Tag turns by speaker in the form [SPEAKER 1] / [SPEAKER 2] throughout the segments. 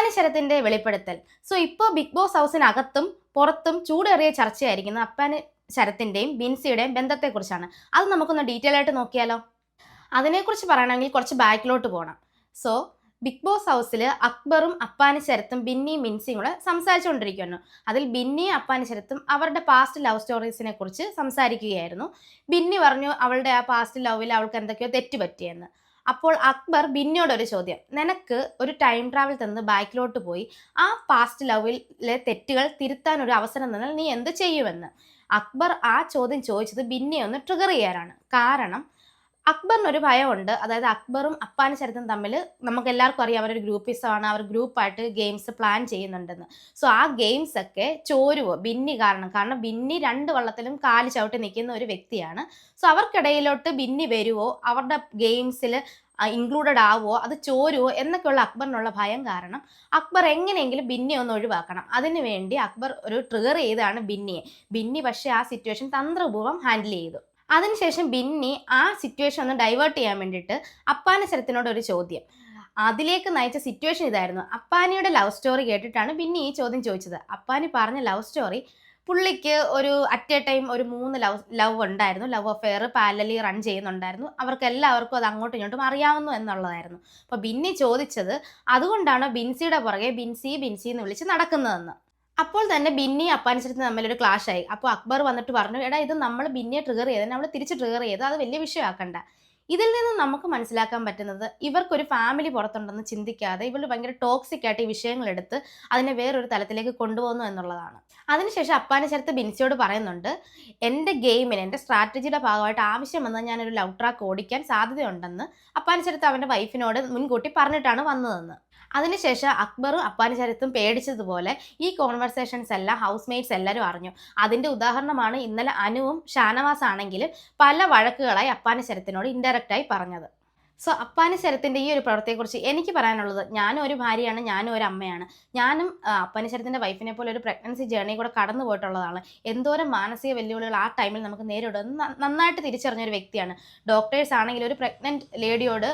[SPEAKER 1] അത്താണി ശരത്തിന്റെ വെളിപ്പെടുത്തൽ സോ ഇപ്പോൾ big boss ഹൗസിനകത്തും പുറത്തും ചൂടേറിയ ചർച്ചയായിരിക്കുന്നത് അപ്പാന് ശരത്തിന്റെയും ബിൻസിയുടെയും ബന്ധത്തെക്കുറിച്ചാണ് അത് നമുക്കൊന്ന് ഡീറ്റെയിൽ ആയിട്ട് നോക്കിയാലോ അതിനെക്കുറിച്ച് പറയണമെങ്കിൽ കുറച്ച് ബാക്കിലോട്ട് പോകണം സോ ബിഗ് ബോസ് ഹൗസിൽ അക്ബറും ശരത്തും ബിന്നിയും മിൻസിയും കൂടെ സംസാരിച്ചുകൊണ്ടിരിക്കുന്നു അതിൽ ബിന്നിയും ശരത്തും അവരുടെ പാസ്റ്റ് ലവ് സ്റ്റോറീസിനെ കുറിച്ച് സംസാരിക്കുകയായിരുന്നു ബിന്നി പറഞ്ഞു അവളുടെ ആ പാസ്റ്റ് ലവിൽ അവൾക്ക് എന്തൊക്കെയോ തെറ്റുപറ്റിയെന്ന് അപ്പോൾ അക്ബർ ബിന്നോട് ഒരു ചോദ്യം നിനക്ക് ഒരു ടൈം ട്രാവൽ തന്ന് ബാക്കിലോട്ട് പോയി ആ പാസ്റ്റ് ലവിലെ തെറ്റുകൾ തിരുത്താൻ ഒരു അവസരം തന്നാൽ നീ എന്ത് ചെയ്യുമെന്ന് അക്ബർ ആ ചോദ്യം ചോദിച്ചത് ബിന്നെ ഒന്ന് ട്രിഗർ ചെയ്യാനാണ് കാരണം അക്ബറിനൊരു ഭയമുണ്ട് അതായത് അക്ബറും അപ്പാനും ചരിത്രം തമ്മിൽ നമുക്ക് എല്ലാവർക്കും അറിയാം അവരൊരു ഗ്രൂപ്പിസമാണ് അവർ ഗ്രൂപ്പായിട്ട് ഗെയിംസ് പ്ലാൻ ചെയ്യുന്നുണ്ടെന്ന് സോ ആ ഗെയിംസ് ഒക്കെ ചോരുവോ ബിന്നി കാരണം കാരണം ബിന്നി രണ്ട് വള്ളത്തിലും കാല് ചവിട്ടി നിൽക്കുന്ന ഒരു വ്യക്തിയാണ് സോ അവർക്കിടയിലോട്ട് ബിന്നി വരുവോ അവരുടെ ഗെയിംസിൽ ഇൻക്ലൂഡഡ് ആവുമോ അത് ചോരുവോ എന്നൊക്കെയുള്ള അക്ബറിനുള്ള ഭയം കാരണം അക്ബർ എങ്ങനെയെങ്കിലും ബിന്നി ഒന്ന് ഒഴിവാക്കണം അതിനുവേണ്ടി അക്ബർ ഒരു ട്രിഗർ ചെയ്താണ് ബിന്നിയെ ബിന്നി പക്ഷേ ആ സിറ്റുവേഷൻ തന്ത്രപൂർവ്വം ഹാൻഡിൽ ചെയ്തു അതിനുശേഷം ബിന്നി ആ സിറ്റുവേഷൻ ഒന്ന് ഡൈവേർട്ട് ചെയ്യാൻ വേണ്ടിയിട്ട് അപ്പാന ശരത്തിനോട് ഒരു ചോദ്യം അതിലേക്ക് നയിച്ച സിറ്റുവേഷൻ ഇതായിരുന്നു അപ്പാനിയുടെ ലവ് സ്റ്റോറി കേട്ടിട്ടാണ് ബിന്നി ഈ ചോദ്യം ചോദിച്ചത് അപ്പാനി പറഞ്ഞ ലവ് സ്റ്റോറി പുള്ളിക്ക് ഒരു അറ്റ് എ ടൈം ഒരു മൂന്ന് ലവ് ലവ് ഉണ്ടായിരുന്നു ലവ് അഫെയർ പാലലി റൺ ചെയ്യുന്നുണ്ടായിരുന്നു അവർക്ക് എല്ലാവർക്കും അത് അങ്ങോട്ടും ഇങ്ങോട്ടും അറിയാവുന്നു എന്നുള്ളതായിരുന്നു അപ്പോൾ ബിന്നി ചോദിച്ചത് അതുകൊണ്ടാണ് ബിൻസിയുടെ പുറകെ ബിൻസി ബിൻസി എന്ന് വിളിച്ച് നടക്കുന്നതെന്ന് അപ്പോൾ തന്നെ ബിന്നി അപ്പാനിച്ചിരുന്ന് തമ്മിലൊരു ക്ലാഷ് ആയി അപ്പോൾ അക്ബർ വന്നിട്ട് പറഞ്ഞു എടാ ഇത് നമ്മൾ ബിന്നിയെ ട്രിഗർ ചെയ്തത് നമ്മൾ തിരിച്ച് ട്രിഗർ ചെയ്തത് അത് വലിയ വിഷയമാക്കണ്ട ഇതിൽ നിന്ന് നമുക്ക് മനസ്സിലാക്കാൻ പറ്റുന്നത് ഇവർക്കൊരു ഫാമിലി പുറത്തുണ്ടെന്ന് ചിന്തിക്കാതെ ഇവർ ഭയങ്കര ടോക്സിക് ആയിട്ട് ഈ വിഷയങ്ങളെടുത്ത് അതിനെ വേറൊരു തലത്തിലേക്ക് കൊണ്ടുപോകുന്നു എന്നുള്ളതാണ് അതിനുശേഷം അപ്പാനെ ചേർത്ത് ബിൻസിയോട് പറയുന്നുണ്ട് എൻ്റെ ഗെയിമിന് എൻ്റെ സ്ട്രാറ്റജിയുടെ ഭാഗമായിട്ട് ആവശ്യം വന്നാൽ ഞാനൊരു ലവ് ട്രാക്ക് ഓടിക്കാൻ സാധ്യതയുണ്ടെന്ന് അപ്പാനെ ചേർത്ത് അവൻ്റെ വൈഫിനോട് മുൻകൂട്ടി പറഞ്ഞിട്ടാണ് വന്നതെന്ന് അതിനുശേഷം അക്ബറും അപ്പാനിശരത്തും പേടിച്ചതുപോലെ ഈ കോൺവെർസേഷൻസ് എല്ലാം ഹൗസ് മെയ്റ്റ്സ് എല്ലാവരും അറിഞ്ഞു അതിൻ്റെ ഉദാഹരണമാണ് ഇന്നലെ അനുവും ഷാനവാസ് ആണെങ്കിലും പല വഴക്കുകളായി അപ്പാനിശരത്തിനോട് ഇൻഡയറക്റ്റ് ഡയറക്റ്റായി പറഞ്ഞത് സോ അപ്പാന് ശരത്തിൻ്റെ ഈ ഒരു പ്രവൃത്തിയെക്കുറിച്ച് എനിക്ക് പറയാനുള്ളത് ഞാനും ഒരു ഭാര്യയാണ് ഞാനും ഒരു അമ്മയാണ് ഞാനും അപ്പാന് ശരത്തിൻ്റെ വൈഫിനെ പോലെ ഒരു പ്രഗ്നൻസി ജേർണി കൂടെ കടന്നു പോയിട്ടുള്ളതാണ് എന്തോരം മാനസിക വെല്ലുവിളികൾ ആ ടൈമിൽ നമുക്ക് നേരിടുമെന്ന് നന്നായിട്ട് തിരിച്ചറിഞ്ഞ ഒരു വ്യക്തിയാണ് ഡോക്ടേഴ്സ് ആണെങ്കിലും ഒരു പ്രഗ്നൻറ്റ് ലേഡിയോട്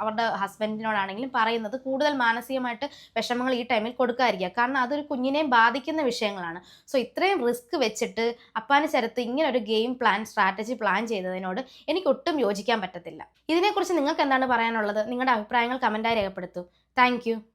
[SPEAKER 1] അവരുടെ ഹസ്ബൻഡിനോടാണെങ്കിലും പറയുന്നത് കൂടുതൽ മാനസികമായിട്ട് വിഷമങ്ങൾ ഈ ടൈമിൽ കൊടുക്കാതിരിക്കുക കാരണം അതൊരു കുഞ്ഞിനെയും ബാധിക്കുന്ന വിഷയങ്ങളാണ് സോ ഇത്രയും റിസ്ക് വെച്ചിട്ട് അപ്പാന് ശരത്ത് ഇങ്ങനെ ഒരു ഗെയിം പ്ലാൻ സ്ട്രാറ്റജി പ്ലാൻ ചെയ്തതിനോട് എനിക്ക് ഒട്ടും യോജിക്കാൻ പറ്റത്തില്ല ഇതിനെക്കുറിച്ച് നിങ്ങൾക്ക് എന്താണ് പറയാനുള്ളത് നിങ്ങളുടെ അഭിപ്രായങ്ങൾ കമൻറ്റായി രേഖപ്പെടുത്തൂ താങ്ക്